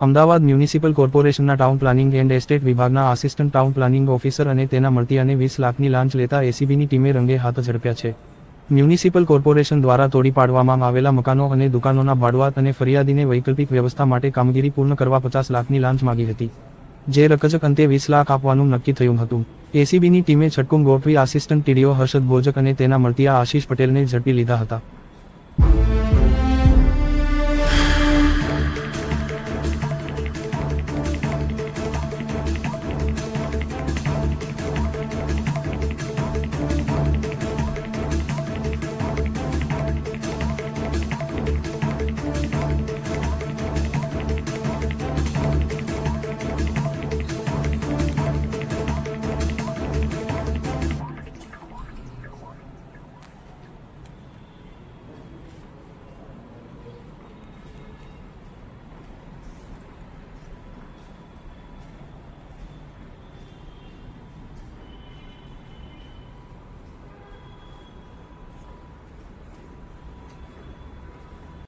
Ahmedabad municipal કોર્પોરેશનના town planning and estate વિભાગના assistant town planning officer અને તેના મળતિયાને વીસ લાખની લાંચ લેતા એસીબીની ટીમે રંગે હાથ ઝડપ્યા છે. મ્યુનિસિપલ કોર્પોરેશન દ્વારા તોડી પાડવામાં આવેલા મકાનો અને દુકાનોના ભાડવાત અને ફરિયાદીને વૈકલ્પિક વ્યવસ્થા માટે કામગીરી પૂર્ણ કરવા પચાસ લાખની લાંચ માગી હતી. જે રકજક અંતે વીસ લાખ આપવાનું નક્કી થયું હતું. એસીબીની ટીમે છટકુમ ગોઠવી આસિસ્ટન્ટ ટીડીઓ હર્ષદ ભોજક અને તેના મળતિયા આશીષ પટેલને ઝડપી લીધા હતા.